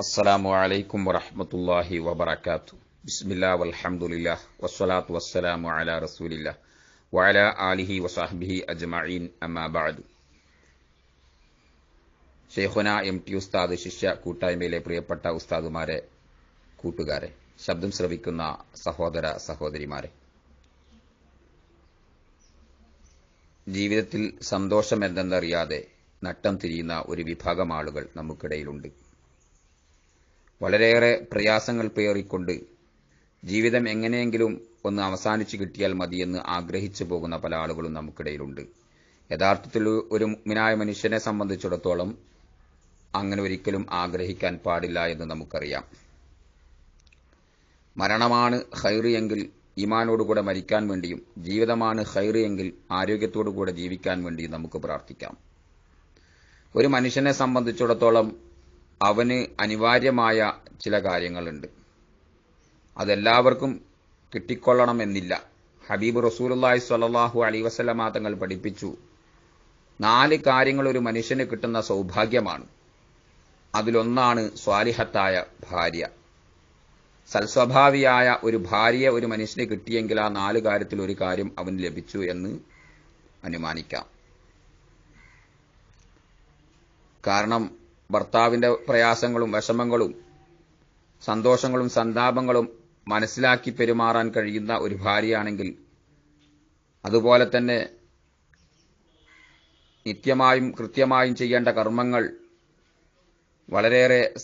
അസ്സലാമു അലൈക്കും വറഹമത്തല്ലാഹി വബർക്കാത്തു ബിസ്മില്ല വൽഹമുല്ല വസ്സലാത്തു വസ്സലാമു അല റസൂലില്ല വാല ആലിഹി വസാഹ്ബിഹി അജ്മീൻ അമ്മാബാദു ഷെയ്ഖുന എം ടി ഉസ്താദ് ശിഷ്യ കൂട്ടായ്മയിലെ പ്രിയപ്പെട്ട ഉസ്താദുമാരെ കൂട്ടുകാരെ ശബ്ദം ശ്രവിക്കുന്ന സഹോദര സഹോദരിമാരെ. ജീവിതത്തിൽ സന്തോഷം എന്തെന്നറിയാതെ നട്ടം തിരിയുന്ന ഒരു വിഭാഗം ആളുകൾ നമുക്കിടയിലുണ്ട്. വളരെയേറെ പ്രയാസങ്ങൾ പേറിക്കൊണ്ട് ജീവിതം എങ്ങനെയെങ്കിലും ഒന്ന് അവസാനിച്ചു കിട്ടിയാൽ മതിയെന്ന് ആഗ്രഹിച്ചു പോകുന്ന പല ആളുകളും നമുക്കിടയിലുണ്ട്. യഥാർത്ഥത്തിൽ ഒരു മിനായ മനുഷ്യനെ സംബന്ധിച്ചിടത്തോളം അങ്ങനെ ഒരിക്കലും ആഗ്രഹിക്കാൻ പാടില്ല എന്ന് നമുക്കറിയാം. മരണമാണ് ഹൈറ് എങ്കിൽ ഈമാനോടുകൂടെ മരിക്കാൻ വേണ്ടിയും ജീവിതമാണ് ഹൈറ് എങ്കിൽ ആരോഗ്യത്തോടുകൂടെ ജീവിക്കാൻ വേണ്ടിയും നമുക്ക് പ്രാർത്ഥിക്കാം. ഒരു മനുഷ്യനെ സംബന്ധിച്ചിടത്തോളം അവന് അനിവാര്യമായ ചില കാര്യങ്ങളുണ്ട്. അതെല്ലാവർക്കും കിട്ടിക്കൊള്ളണമെന്നില്ല ഹബീബ് റസൂലുള്ളാഹി സ്വല്ലല്ലാഹു അലി വസല്ലമ തങ്ങൾ പഠിപ്പിച്ചു. നാല് കാര്യങ്ങൾ ഒരു മനുഷ്യന് കിട്ടുന്ന സൗഭാഗ്യമാണ്. അതിലൊന്നാണ് സ്വാലിഹത്തായ ഭാര്യ. സൽസ്വഭാവിയായ ഒരു ഭാര്യയെ ഒരു മനുഷ്യന് കിട്ടിയെങ്കിൽ ആ നാല് കാര്യത്തിൽ ഒരു കാര്യം അവന് ലഭിച്ചു എന്ന് അനുമാനിക്കാം. കാരണം ഭർത്താവിന്റെ പ്രയാസങ്ങളും വിഷമങ്ങളും സന്തോഷങ്ങളും സന്താപങ്ങളും മനസ്സിലാക്കി പെരുമാറാൻ കഴിയുന്ന ഒരു ഭാര്യയാണെങ്കിൽ അതുപോലെ തന്നെ നിത്യമായും കൃത്യമായും ചെയ്യേണ്ട കർമ്മങ്ങൾ വളരെയേറെ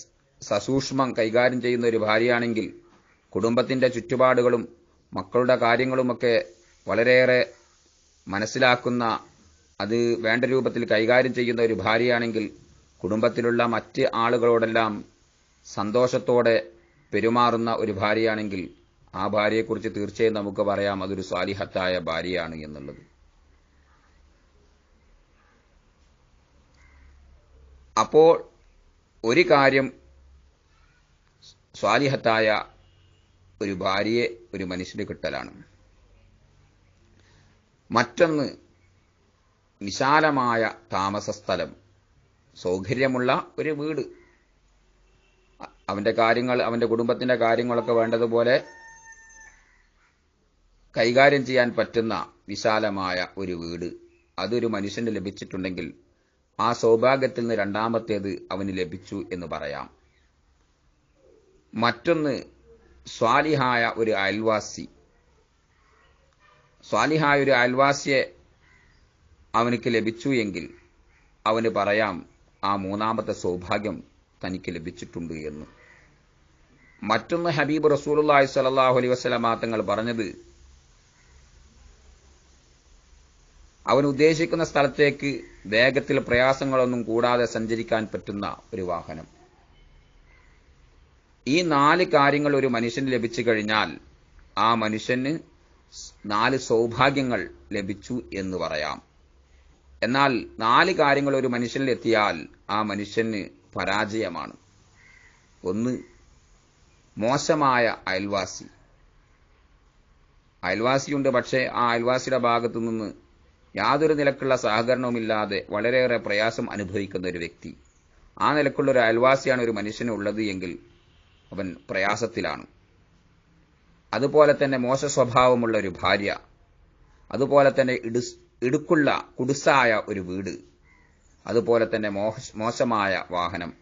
സസൂക്ഷ്മം കൈകാര്യം ചെയ്യുന്ന ഒരു ഭാര്യയാണെങ്കിൽ കുടുംബത്തിന്റെ ചുറ്റുപാടുകളും മക്കളുടെ കാര്യങ്ങളുമൊക്കെ വളരെയേറെ മനസ്സിലാക്കുന്ന അത് വേണ്ട രൂപത്തിൽ കൈകാര്യം ചെയ്യുന്ന ഒരു ഭാര്യയാണെങ്കിൽ കുടുംബത്തിലുള്ള മറ്റ് ആളുകളോടെല്ലാം സന്തോഷത്തോടെ പെരുമാറുന്ന ഒരു ഭാര്യയാണെങ്കിൽ ആ ഭാര്യയെക്കുറിച്ച് തീർച്ചയായും നമുക്ക് പറയാം അതൊരു സ്വാലിഹത്തായ ഭാര്യയാണ് എന്നുള്ളത്. അപ്പോൾ ഒരു കാര്യം സ്വാലിഹത്തായ ഒരു ഭാര്യയെ ഒരു മനുഷ്യന് കിട്ടലാണ്. മറ്റൊന്ന് വിശാലമായ താമസ സ്ഥലം സൗകര്യമുള്ള ഒരു വീട്. അവന്റെ കാര്യങ്ങൾ അവന്റെ കുടുംബത്തിന്റെ കാര്യങ്ങളൊക്കെ വേണ്ടതുപോലെ കൈകാര്യം ചെയ്യാൻ പറ്റുന്ന വിശാലമായ ഒരു വീട്. അതൊരു മനുഷ്യന് ലഭിച്ചിട്ടുണ്ടെങ്കിൽ ആ സൗഭാഗ്യത്തിൽ നിന്ന് രണ്ടാമത്തേത് അവന് ലഭിച്ചു എന്ന് പറയാം. മറ്റൊന്ന് സ്വാലിഹായ ഒരു അയൽവാസി. സ്വാലിഹായ ഒരു അയൽവാസിയെ അവനക്ക് ലഭിച്ചു എങ്കിൽ അവന് പറയാം ആ മൂന്നാമത്തെ സൗഭാഗ്യം തനിക്ക് ലഭിച്ചിട്ടുണ്ട് എന്ന്. മറ്റൊന്ന് ഹബീബ് റസൂലുള്ളാഹി സ്വല്ലല്ലാഹു അലൈഹി വസല്ലമ തങ്ങൾ പറഞ്ഞത് അവൻ ഉദ്ദേശിക്കുന്ന സ്ഥലത്തേക്ക് വേഗത്തിൽ പ്രയാസങ്ങളൊന്നും കൂടാതെ സഞ്ചരിക്കാൻ പറ്റുന്ന ഒരു വാഹനം. ഈ നാല് കാര്യങ്ങൾ ഒരു മനുഷ്യന് ലഭിച്ചു കഴിഞ്ഞാൽ ആ മനുഷ്യന് നാല് സൗഭാഗ്യങ്ങൾ ലഭിച്ചു എന്ന് പറയാം. എന്നാൽ നാല് കാര്യങ്ങൾ ഒരു മനുഷ്യനിൽ എത്തിയാൽ ആ മനുഷ്യന് പരാജയമാണ്. ഒന്ന് മോശമായ അയൽവാസി. അയൽവാസിയുണ്ട് പക്ഷേ ആ അയൽവാസിയുടെ ഭാഗത്തു നിന്ന് യാതൊരു നിലക്കുള്ള സഹകരണവുമില്ലാതെ വളരെയേറെ പ്രയാസം അനുഭവിക്കുന്ന ഒരു വ്യക്തി. ആ നിലക്കുള്ള ഒരു അയൽവാസിയാണ് ഒരു മനുഷ്യന് ഉള്ളത് എങ്കിൽ അവൻ പ്രയാസത്തിലാണ്. അതുപോലെ തന്നെ മോശ സ്വഭാവമുള്ള ഒരു ഭാര്യ അതുപോലെ തന്നെ ഇടുക്കുള്ള കുടുസായ ഒരു വീട്. അതുപോലെ തന്നെ മോശമായ വാഹനം.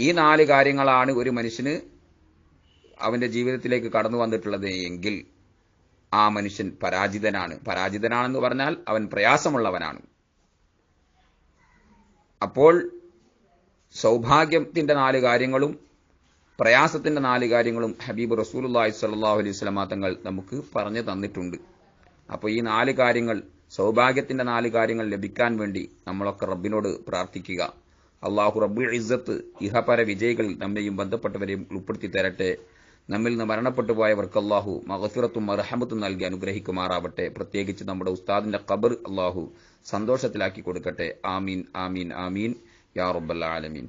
ഈ നാല് കാര്യങ്ങളാണ് ഒരു മനുഷ്യന് അവന്റെ ജീവിതത്തിലേക്ക് കടന്നു വന്നിട്ടുള്ളത് എങ്കിൽ ആ മനുഷ്യൻ പരാജിതനാണ്. പരാജിതനാണെന്ന് പറഞ്ഞാൽ അവൻ പ്രയാസമുള്ളവനാണ്. അപ്പോൾ സൗഭാഗ്യത്തിന്റെ നാല് കാര്യങ്ങളും പ്രയാസത്തിന്റെ നാല് കാര്യങ്ങളും ഹബീബ് റസൂലുള്ളാഹി സ്വല്ലല്ലാഹു അലൈഹി സ്വലമാ തങ്ങൾ നമുക്ക് പറഞ്ഞു തന്നിട്ടുണ്ട്. അപ്പോൾ ഈ നാല് കാര്യങ്ങൾ സൗഭാഗ്യത്തിന്റെ നാല് കാര്യങ്ങൾ ലഭിക്കാൻ വേണ്ടി നമ്മളൊക്കെ റബ്ബിനോട് പ്രാർത്ഥിക്കുക. അള്ളാഹു റബ്ബുൽ ഇസ്സത്ത് ഇഹപര വിജയികളിൽ നമ്മെയും ബന്ധപ്പെട്ടവരെയും ഉൾപ്പെടുത്തി തരട്ടെ. നമ്മിൽ നിന്ന് മരണപ്പെട്ടു പോയവർക്ക് അള്ളാഹു മഹഫിറത്തും അർഹമത്തും നൽകി അനുഗ്രഹിക്കുമാറാവട്ടെ. പ്രത്യേകിച്ച് നമ്മുടെ ഉസ്താദിന്റെ ഖബർ അള്ളാഹു സന്തോഷത്തിലാക്കി കൊടുക്കട്ടെ. ആമീൻ ആമീൻ ആമീൻ. യാ റബ്ബൽ ആലമീൻ.